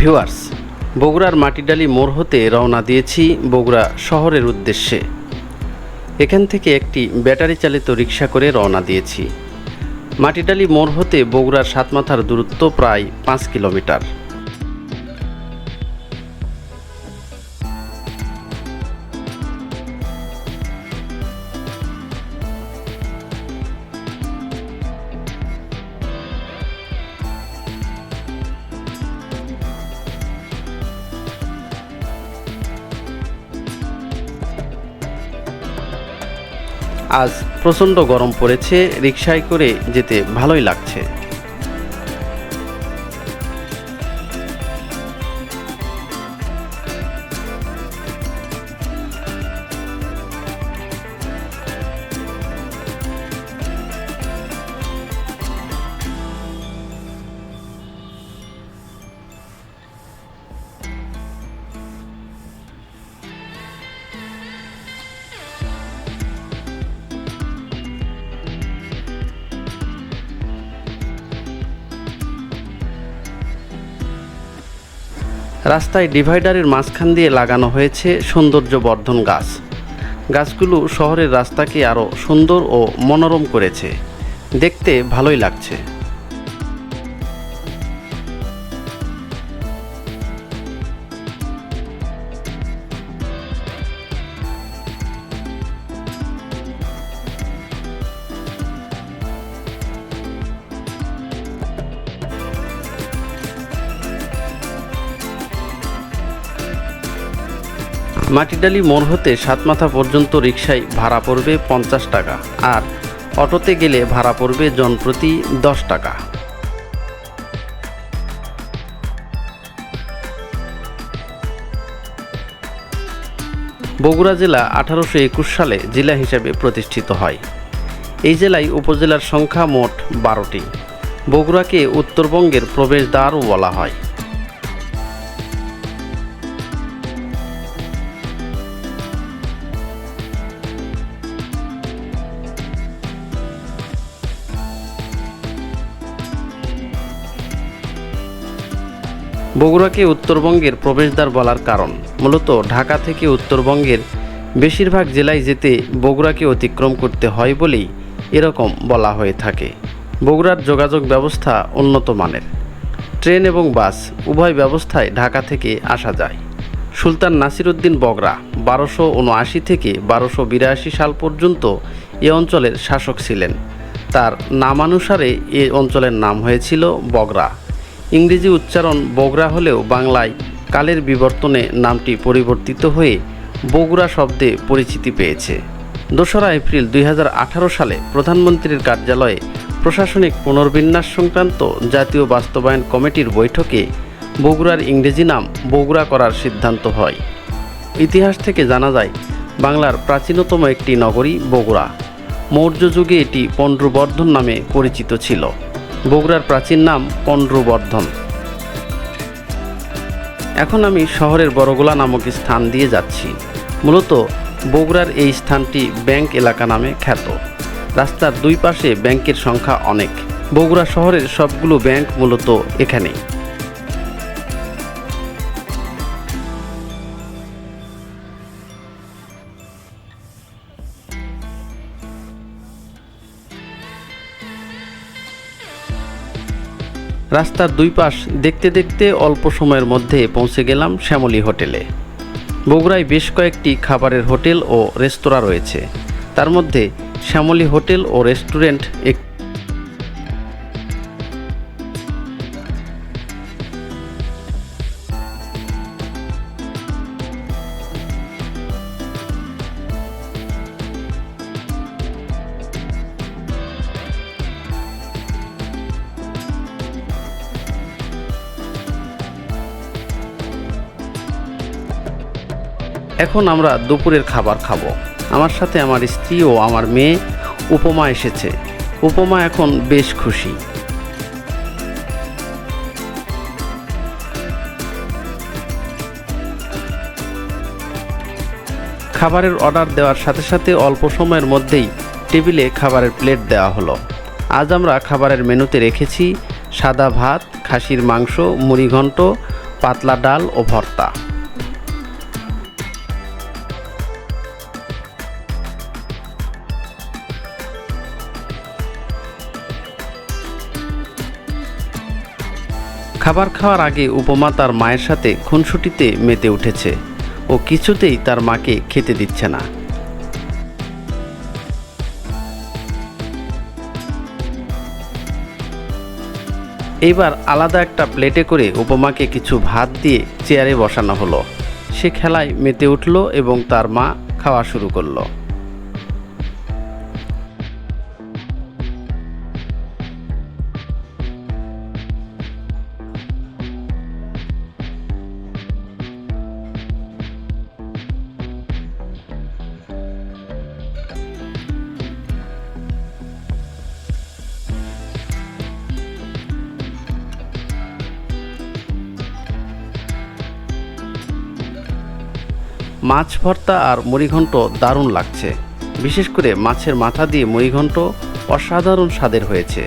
Viewers, বগুড়ার মাটিডালি মোড় হতে রওনা দিয়েছি বগুড়া শহরের উদ্দেশ্যে। এখান থেকে একটি ব্যাটারি চালিত রিক্সা করে রওনা দিয়েছি। মাটিডালি মোড় হতে বগুড়ার সাতমাথার দূরত্ব প্রায় পাঁচ কিলোমিটার। আজ প্রচণ্ড গরম পড়েছে রিক্সায় করে যেতে ভালোই লাগছে। রাস্তায় ডিভাইডারের মাঝখান দিয়ে লাগানো হয়েছে সৌন্দর্য বর্ধন গাছ। গাছগুলো শহরের রাস্তাকে আরও সুন্দর ও মনোরম করেছে। দেখতে ভালোই লাগছে। মাটিডালি মোড় হতে সাতমাথা পর্যন্ত রিক্সায় ভাড়া পড়বে পঞ্চাশ টাকা আর অটোতে গেলে ভাড়া পড়বে জনপ্রতি দশ টাকা। বগুড়া জেলা আঠারোশো একুশ সালে জেলা হিসেবে প্রতিষ্ঠিত হয়। এই জেলায় উপজেলার সংখ্যা মোট বারোটি। বগুড়াকে উত্তরবঙ্গের প্রবেশদ্বারও বলা হয়। বগুড়াকে উত্তরবঙ্গের প্রবেশদ্বার বলার কারণ। মূলত ঢাকা থেকে উত্তরবঙ্গের বেশিরভাগ জেলায় যেতে বগুড়াকে অতিক্রম করতে হয় বলেই এরকম বলা হয়ে থাকে। বগুড়ার যোগাযোগ ব্যবস্থা উন্নত মানের। ট্রেন এবং বাস উভয় ব্যবস্থায় ঢাকা থেকে আসা যায়। সুলতান নাসিরুদ্দিন বগরা, বারোশো উনআশি থেকে বারোশো বিরাশি সাল পর্যন্ত এ অঞ্চলের শাসক ছিলেন। তার নামানুসারে এ অঞ্চলের নাম হয়েছিল বগরা। ইংরেজি উচ্চারণ বগরা হলেও বাংলায় কালের বিবর্তনে নামটি পরিবর্তিত হয়ে বগুড়া শব্দে পরিচিতি পেয়েছে। দোসরা এপ্রিল দুই হাজার আঠারো সালে প্রধানমন্ত্রীর কার্যালয়ে প্রশাসনিক পুনর্বিন্যাস সংক্রান্ত জাতীয় বাস্তবায়ন কমিটির বৈঠকে বগুড়ার ইংরেজি নাম বগুড়া করার সিদ্ধান্ত হয়। ইতিহাস থেকে জানা যায়, বাংলার প্রাচীনতম একটি নগরী বগুড়া মৌর্য যুগে এটি পণ্ড্রবর্ধন নামে পরিচিত ছিল। বগুড়ার প্রাচীন নাম পণ্ড্রবর্ধন। এখন আমি শহরের বড়গোলা নামক স্থান দিয়ে যাচ্ছি। মূলত বগুড়ার এই স্থানটি ব্যাংক এলাকা নামে খ্যাত। রাস্তার দুই পাশে ব্যাংকের সংখ্যা অনেক। বগুড়া শহরের সবগুলো ব্যাংক মূলত এখানেই। রাস্তার দুই পাশ দেখতে দেখতে অল্প সময়ের মধ্যে পৌঁছে গেলাম শ্যামলী হোটেলে। বগুড়ায় বেশ কয়েকটি খাবারের হোটেল ও রেস্তোরাঁ রয়েছে। তার মধ্যে শ্যামলী হোটেল ও রেস্টুরেন্ট এক এখন আমরা দুপুরের খাবার খাব। আমার সাথে আমার স্ত্রী ও আমার মেয়ে উপমা এসেছে। উপমা এখন বেশ খুশি। খাবারের অর্ডার দেওয়ার সাথে সাথে অল্প সময়ের মধ্যেই টেবিলে খাবারের প্লেট দেওয়া হলো। আজ আমরা খাবারের মেনুতে রেখেছি সাদা ভাত, খাসির মাংস, মুড়িঘণ্ট, পাতলা ডাল ও ভর্তা। খাবার খাওয়ার আগে উপমা তার মায়ের সাথে খুনসুটিতে মেতে উঠেছে ও কিছুতেই তার মাকে খেতে দিচ্ছে না। এইবার আলাদা একটা প্লেটে করে উপমাকে কিছু ভাত দিয়ে চেয়ারে বসানো হলো। সে খেলায় মেতে উঠল এবং তার মা খাওয়া শুরু করল। মাছ ভর্তা আর মুড়িঘণ্ট দারুণ লাগছে। বিশেষ করে মাছের মাথা দিয়ে মুড়িঘণ্ট অসাধারণ স্বাদের হয়েছে।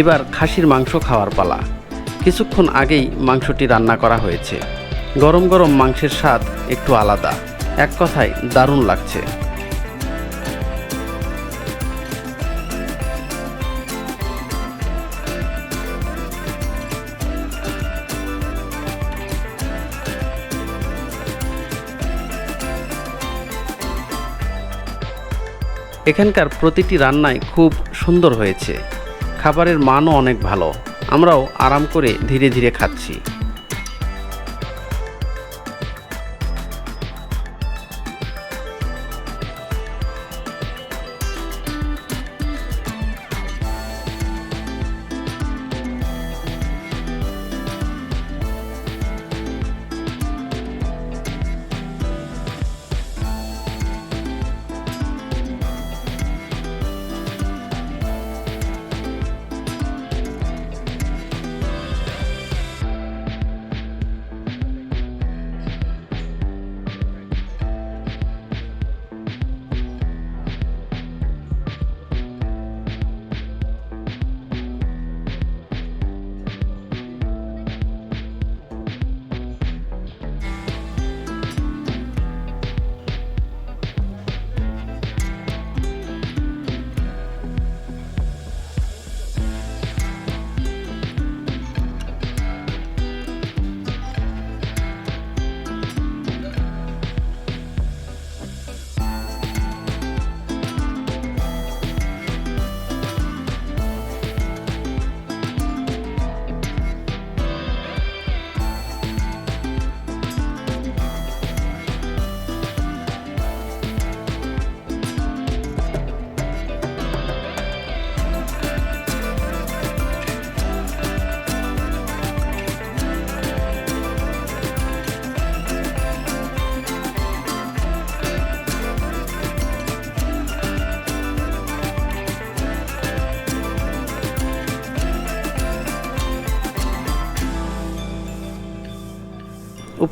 এবার খাসির মাংস খাওয়ার পালা। কিছুক্ষণ আগেই মাংসটি রান্না করা হয়েছে। গরম গরম মাংসের স্বাদ একটু আলাদা। এক কথায় দারুণ লাগছে। এখানকার প্রতিটি রান্নাই খুব সুন্দর হয়েছে। খাবারের মানও অনেক ভালো। আমরাও আরাম করে ধীরে ধীরে খাচ্ছি।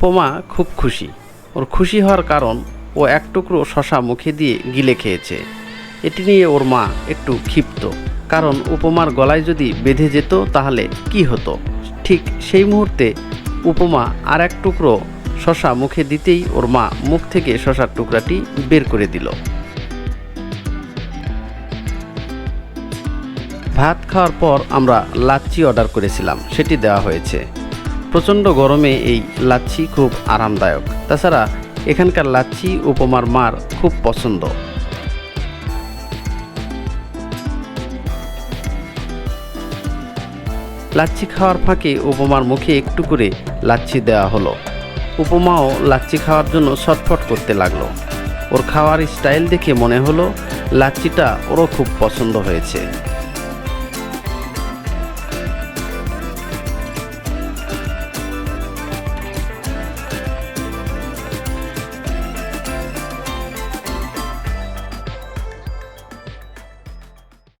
উপমা খুব খুশি। ওর খুশি হওয়ার কারণ ও এক টুকরো শশা মুখে দিয়ে গিলে খেয়েছে। এটি নিয়ে ওর মা একটু ক্ষিপ্ত। কারণ উপমার গলায় যদি বেঁধে যেত তাহলে কি হতো? ঠিক সেই মুহূর্তে উপমা আর এক টুকরো শশা মুখে দিতেই ওর মা মুখ থেকে শশার টুকরাটি বের করে দিল। ভাত খাওয়ার পর আমরা লাচ্ছি অর্ডার করেছিলাম। সেটি দেওয়া হয়েছে। প্রচণ্ড গরমে এই লাচ্ছি খুব আরামদায়ক। তাছাড়া এখানকার লাচ্ছি উপমার মার খুব পছন্দ। লাচ্ছি খাওয়ার ফাঁকে উপমার মুখে একটু করে লাচ্ছি দেওয়া হলো। উপমাও লাচ্ছি খাওয়ার জন্য ছটফট করতে লাগল। ওর খাওয়ার স্টাইল দেখে মনে হলো, লাচ্ছিটা ওরও খুব পছন্দ হয়েছে।